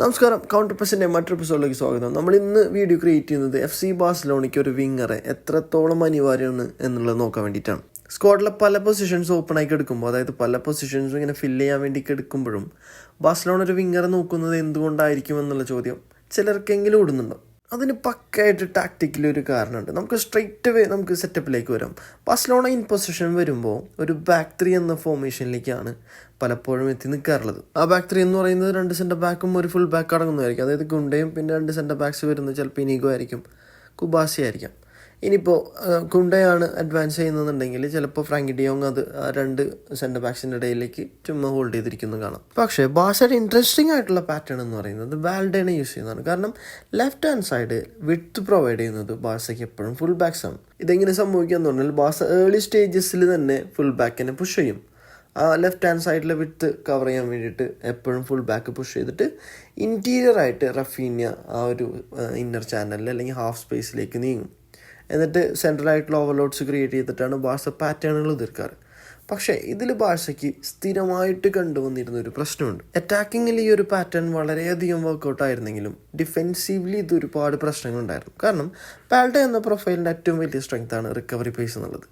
നമസ്കാരം. കൗണ്ടർ പ്രസിന്റെ മറ്റൊരു എപ്പിസോഡിലേക്ക് സ്വാഗതം. നമ്മൾ ഇന്ന് വീഡിയോ ക്രിയേറ്റ് ചെയ്യുന്നത് എഫ് സി ബാസിലോണിക്ക് ഒരു വിങ്ങറെ എത്രത്തോളം അനിവാര്യമാണ് എന്നുള്ളത് നോക്കാൻ വേണ്ടിയിട്ടാണ്. സ്ക്വാഡിലെ പല പൊസിഷൻസ് ഓപ്പൺ ആയി എടുക്കുമ്പോൾ അതായത് പല പൊസിഷൻസും ഇങ്ങനെ ഫില്ല് ചെയ്യാൻ വേണ്ടി എടുക്കുമ്പോഴും ബാഴ്സലോണ ഒരു വിങ്ങറെ നോക്കുന്നത് എന്തുകൊണ്ടായിരിക്കും എന്നുള്ള ചോദ്യം ചിലർക്കെങ്കിലും ഓടുന്നുണ്ടോ അതിന് പക്കായിട്ട് ടാക്ടിക്കലി ഒരു കാരണമുണ്ട്. നമുക്ക് സ്ട്രെയിറ്റ് വേ നമുക്ക് സെറ്റപ്പിലേക്ക് വരാം. ബാഴ്സലോണ ഇൻ പൊസിഷൻ വരുമ്പോൾ ഒരു ബാക്ക് ത്രീ എന്ന ഫോർമേഷനിലേക്കാണ് പലപ്പോഴും എത്തി നിൽക്കാറുള്ളത്. ആ ബാക്ക് ത്രീ എന്ന് പറയുന്നത് രണ്ട് സെന്റർ ബാക്കും ഒരു ഫുൾ ബാക്ക് അടങ്ങുന്നതായിരിക്കും. അതായത് ഗുണ്ടയും പിന്നെ രണ്ട് സെന്റർ ബാക്സ് വരുന്നത് ചിലപ്പോൾ ഇനീഗോ ആയിരിക്കും. കുബാസി ആയിരിക്കാം ഇനിയിപ്പോൾ കുണ്ടയാണ് അഡ്വാൻസ് ചെയ്യുന്നതെന്നുണ്ടെങ്കിൽ ചിലപ്പോൾ ഫ്രാങ്കി ഡിയോങ് അത് ആ രണ്ട് സെന്റർ ബാക്സിന്റെ ഇടയിലേക്ക് ചുമ്മാ ഹോൾഡ് ചെയ്തിരിക്കുന്നു കാണാം. പക്ഷേ ബാസയുടെ ഇൻട്രസ്റ്റിംഗ് ആയിട്ടുള്ള പാറ്റേൺ എന്ന് പറയുന്നത് വാൽഡേനെ യൂസ് ചെയ്യുന്നതാണ്. കാരണം ലെഫ്റ്റ് ഹാൻഡ് സൈഡ് വിട്ട് പ്രൊവൈഡ് ചെയ്യുന്നത് ബാസയ്ക്ക് എപ്പോഴും ഫുൾ ബാക്സ് ആണ്. ഇതെങ്ങനെ സംഭവിക്കാന്ന് പറഞ്ഞാൽ ബാസ ഏർലി സ്റ്റേജസിൽ തന്നെ ഫുൾ ബാക്കിനെ പുഷ് ചെയ്യും. ആ ലെഫ്റ്റ് ഹാൻഡ് സൈഡിലെ വിട്ട് കവർ ചെയ്യാൻ വേണ്ടിയിട്ട് എപ്പോഴും ഫുൾ ബാക്ക് പുഷ് ചെയ്തിട്ട് ഇന്റീരിയർ ആയിട്ട് റഫീന്യ ആ ഒരു ഇന്നർ ചാനലിൽ അല്ലെങ്കിൽ ഹാഫ് സ്പേസിലേക്ക് നീങ്ങും. എന്നിട്ട് സെൻട്രൽ ആയിട്ടുള്ള ഓവർലോഡ്സ് ക്രിയേറ്റ് ചെയ്തിട്ടാണ് ബാഴ്സ പാറ്റേണുകൾ തീർക്കാറ് പക്ഷേ ഇതിൽ ബാഴ്സയ്ക്ക് സ്ഥിരമായിട്ട് കണ്ടുവന്നിരുന്ന ഒരു പ്രശ്നമുണ്ട്. അറ്റാക്കിങ്ങിൽ ഈ ഒരു പാറ്റേൺ വളരെയധികം വർക്കൗട്ട് ആയിരുന്നെങ്കിലും ഡിഫെൻസീവ്ലി ഇത് ഒരുപാട് പ്രശ്നങ്ങളുണ്ടായിരുന്നു കാരണം ബാൽഡ എന്ന പ്രൊഫൈലിന്റെ ഏറ്റവും വലിയ സ്ട്രെങ്ത് ആണ് റിക്കവറി പേസ് എന്നുള്ളത്.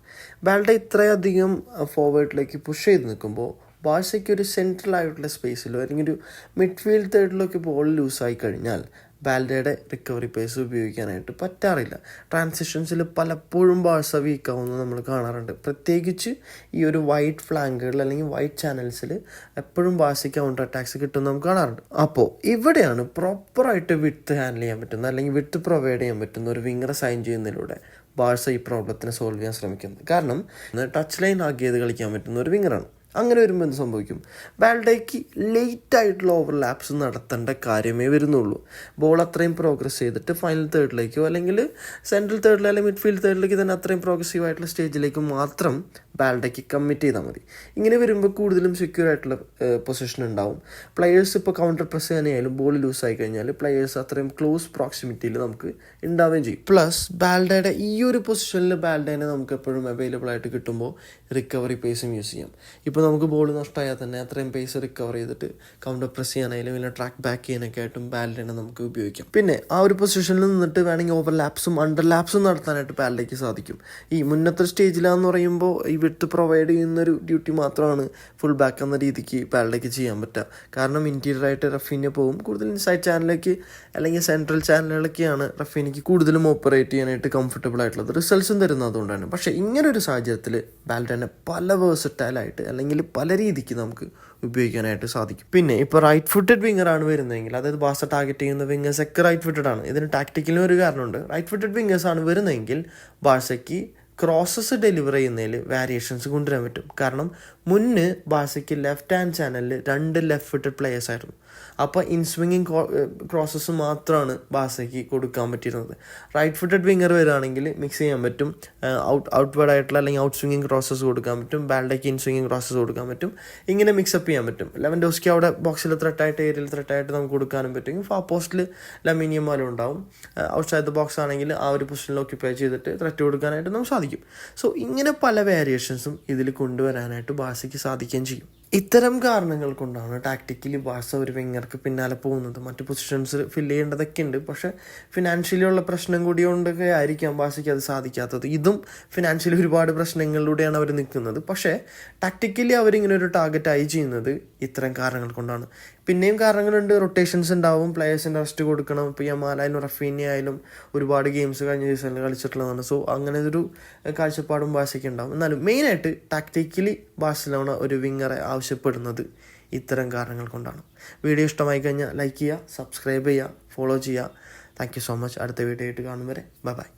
ബാൽഡ ഇത്രയധികം ഫോർവേഡിലേക്ക് പുഷ് ചെയ്ത് നിൽക്കുമ്പോൾ ബാഴ്സയ്ക്ക് ഒരു സെൻട്രൽ ആയിട്ടുള്ള സ്പേസിലോ അല്ലെങ്കിൽ ഒരു മിഡ്ഫീൽഡ് തേർഡിലൊക്കെ ബോൾ ലൂസായി കഴിഞ്ഞാൽ ബാൽഡയുടെ റിക്കവറി പേസ് ഉപയോഗിക്കാനായിട്ട് പറ്റാറില്ല. ട്രാൻസിഷൻസിൽ പലപ്പോഴും ബാഴ്സ വീക്കാവുന്നത് നമ്മൾ കാണാറുണ്ട്. പ്രത്യേകിച്ച് ഈ ഒരു വൈറ്റ് ഫ്ലാങ്കുകളിൽ അല്ലെങ്കിൽ വൈറ്റ് ചാനൽസിൽ എപ്പോഴും ബാഴ്സയ്ക്ക് കൗണ്ടർ അറ്റാക്സ് കിട്ടുന്ന നമുക്ക് കാണാറുണ്ട്. അപ്പോൾ ഇവിടെയാണ് പ്രോപ്പറായിട്ട് വിത്ത് ഹാൻഡിൽ ചെയ്യാൻ പറ്റുന്ന അല്ലെങ്കിൽ വിത്ത് പ്രൊവൈഡ് ചെയ്യാൻ പറ്റുന്ന ഒരു വിങ്ങറെ സൈൻ ചെയ്യുന്നതിലൂടെ ബാഴ്സ ഈ പ്രോബ്ലത്തിനെ സോൾവ് ചെയ്യാൻ ശ്രമിക്കുന്നത്. കാരണം ടച്ച് ലൈൻ ആക്കിയത് കളിക്കാൻ പറ്റുന്ന ഒരു വിങ്ങറാണ് അങ്ങനെ വരുമ്പോൾ എന്ത് സംഭവിക്കും? ബാൽഡേക്ക് ലേറ്റ് ആയിട്ടുള്ള ഓവർലാപ്സ് നടത്തേണ്ട കാര്യമേ വരുന്നുള്ളൂ. ബോൾ അത്രയും പ്രോഗ്രസ് ചെയ്തിട്ട് ഫൈനൽ തേർഡിലേക്കോ അല്ലെങ്കിൽ സെൻട്രൽ തേർഡിലോ അല്ലെങ്കിൽ മിഡ്ഫീൽഡ് തേർഡിലേക്ക് തന്നെ അത്രയും പ്രോഗ്രസീവ് ആയിട്ടുള്ള സ്റ്റേജിലേക്ക് മാത്രം ബാൽഡേക്ക് കമ്മിറ്റ് ചെയ്താൽ മതി. ഇങ്ങനെ വരുമ്പോൾ കൂടുതലും സെക്യൂർ ആയിട്ടുള്ള പൊസിഷൻ ഉണ്ടാവും. പ്ലെയേഴ്സ് ഇപ്പോൾ കൗണ്ടർ പ്രസ് ചെയ്യാനായാലും ബോൾ ലൂസ് ആയി കഴിഞ്ഞാൽ പ്ലെയേഴ്സ് അത്രയും ക്ലോസ് പ്രോക്സിമിറ്റിയിൽ നമുക്ക് ഉണ്ടാവുകയും ചെയ്യും. പ്ലസ് ബാൽഡയുടെ ഈ ഒരു പൊസിഷനിൽ ബാൽഡേനെ നമുക്ക് എപ്പോഴും അവൈലബിൾ ആയിട്ട് കിട്ടുമ്പോൾ റിക്കവറി പേസും യൂസ് ചെയ്യാം. ഇപ്പോൾ നമുക്ക് ബോൾ നഷ്ടമായാൽ തന്നെ അത്രയും പേസ് റിക്കവർ ചെയ്തിട്ട് കൗണ്ടർ പ്രസ് ചെയ്യാനായാലും പിന്നെ ട്രാക്ക് ബാക്ക് ചെയ്യാനൊക്കെ ആയിട്ടും ബാൽഡേനെ നമുക്ക് ഉപയോഗിക്കാം. പിന്നെ ആ ഒരു പൊസിഷനിൽ നിന്നിട്ട് വേണമെങ്കിൽ ഓവർ ലാപ്സും അണ്ടർ ലാപ്സും നടത്താനായിട്ട് ബാൽഡേക്ക് സാധിക്കും. ഈ മുന്നത്തെ സ്റ്റേജിലാന്ന് പറയുമ്പോൾ ഈ വിട്ട് പ്രൊവൈഡ് ചെയ്യുന്നൊരു ഡ്യൂട്ടി മാത്രമാണ് ഫുൾ ബാക്ക് എന്ന രീതിക്ക് ബാൽഡേക്ക് ചെയ്യാൻ പറ്റുക. കാരണം ഇന്റീരിയർ ആയിട്ട് റഫീനെ പോകും കൂടുതൽ സൈഡ് ചാനലിലേക്ക് അല്ലെങ്കിൽ സെൻട്രൽ ചാനലുകളൊക്കെയാണ് റഫീനിക്ക് കൂടുതലും ഓപ്പറേറ്റ് ചെയ്യാനായിട്ട് കംഫർട്ടബിൾ ആയിട്ടുള്ളത്. റിസൾട്ട്സും തരുന്നത് അതുകൊണ്ടാണ്. പക്ഷേ ഇങ്ങനൊരു സാഹചര്യത്തിൽ ബാൽഡേനെ പല വേഴ്സറ്റൈലായിട്ട് അല്ലെങ്കിൽ പല രീതിക്ക് നമുക്ക് ഉപയോഗിക്കാനായിട്ട് സാധിക്കും. പിന്നെ ഇപ്പോൾ റൈറ്റ് ഫുട്ടഡ് വിങ്ങർ ആണ് വരുന്നതെങ്കിൽ അതായത് ബാസ ടാർഗറ്റ് ചെയ്യുന്ന വിങ്ങേഴ്സ് ഒക്കെ റൈറ്റ് ഫുട്ടഡ് ആണ്. ഇതിന് ടാക്ടിക്കലും ഒരു കാരണമുണ്ട്. റൈറ്റ് ഫുട്ടഡ് വിങ്ങേഴ്സ് ആണ് വരുന്നതെങ്കിൽ ബാസയ്ക്ക് ക്രോസസ് ഡെലിവർ ചെയ്യുന്നതിൽ വേരിയേഷൻസ് കൊണ്ടുവരാൻ പറ്റും. കാരണം മുന്ന് ബാസയ്ക്ക് ലെഫ്റ്റ് ഹാൻഡ് ചാനലിൽ രണ്ട് ലെഫ്റ്റ് ഫുട്ടഡ് പ്ലേയേഴ്സ് ആയിരുന്നു. അപ്പോൾ ഇൻ സ്വിങ്ങിങ് ക്രോസസ് മാത്രമാണ് ബാസയ്ക്ക് കൊടുക്കാൻ പറ്റിയിരുന്നത്. റൈറ്റ് ഫുട്ടഡ് വിങ്ങർ വരികയാണെങ്കിൽ മിക്സ് ചെയ്യാൻ പറ്റും. ഔട്ട് ഔട്ട്വേർഡ് ആയിട്ടുള്ള അല്ലെങ്കിൽ ഔട്ട് സ്വിങ്ങിങ് ക്രോസസ് കൊടുക്കാൻ പറ്റും. ബാൽഡയ്ക്ക് ഇൻ സ്വിങ്ങിങ് ക്രോസസ് കൊടുക്കാൻ പറ്റും. ഇങ്ങനെ മിക്സപ്പ് ചെയ്യാൻ പറ്റും. ലെവൻ ഡോസ്ക്ക് അവിടെ ബോക്സിൽ ത്രെട്ടായിട്ട് ഏരിയയിൽ ത്രെട്ടായിട്ട് നമുക്ക് കൊടുക്കാനും പറ്റും. ഫാ പോസ്റ്റിൽ ലമീനിയം പോലെ ഉണ്ടാവും. ഔട്ട് സൈഡ് ദ ബോക്സ് ആണെങ്കിൽ ആ ഒരു പൊസിഷനിൽ ഓക്യുപ്പൈ ചെയ്തിട്ട് ത്രെറ്റ് കൊടുക്കാനായിട്ട് നമുക്ക് സാധിക്കും. സോ ഇങ്ങനെ പല വേരിയേഷൻസും ഇതിൽ കൊണ്ടുവരാനായിട്ട് ബാസയ്ക്ക് സാധിക്കുകയും ചെയ്യും. ഇത്തരം കാരണങ്ങൾ കൊണ്ടാണ് ടാക്ടിക്കലി ബാസ ഒരു വിങ്ങർക്ക് പിന്നാലെ പോകുന്നത്. മറ്റു പൊസിഷൻസ് ഫില്ല് ചെയ്യേണ്ടതൊക്കെ ഉണ്ട്. പക്ഷേ ഫിനാൻഷ്യലി ഉള്ള പ്രശ്നം കൂടി കൊണ്ടൊക്കെ ആയിരിക്കാം ബാസയ്ക്ക് അത് സാധിക്കാത്തത്. ഇതും ഫിനാൻഷ്യലി ഒരുപാട് പ്രശ്നങ്ങളിലൂടെയാണ് അവർ നിൽക്കുന്നത്. പക്ഷേ ടാക്ടിക്കലി അവരിങ്ങനെ ഒരു ടാർഗറ്റായി ചെയ്യുന്നത് ഇത്തരം കാരണങ്ങൾ കൊണ്ടാണ്. പിന്നെയും കാരണങ്ങളുണ്ട്. റൊട്ടേഷൻസ് ഉണ്ടാവും. പ്ലേയേഴ്സിന്റെ റെസ്റ്റ് കൊടുക്കണം. ഇപ്പോൾ യമാലായാലും റഫീനി ആയാലും ഒരുപാട് ഗെയിംസ് കഴിഞ്ഞ സീസണിൽ കളിച്ചിട്ടുള്ളതാണ്. സോ അങ്ങനെ ഒരു കാഴ്ചപ്പാടും ബാസയ്ക്ക് ഉണ്ടാവും. എന്നാലും മെയിനായിട്ട് ടാക്ടിക്കലി ബാഴ്സലോണ ഒരു വിങ്ങറെ ആവശ്യപ്പെടുന്നത് ഇത്തരം കാരണങ്ങൾ കൊണ്ടാണ്. വീഡിയോ ഇഷ്ടമായി കഴിഞ്ഞാൽ ലൈക്ക് ചെയ്യുക സബ്സ്ക്രൈബ് ചെയ്യുക ഫോളോ ചെയ്യുക. താങ്ക് യു സോ മച്ച് അടുത്ത വീഡിയോ ആയിട്ട് കാണും വരെ. Bye bye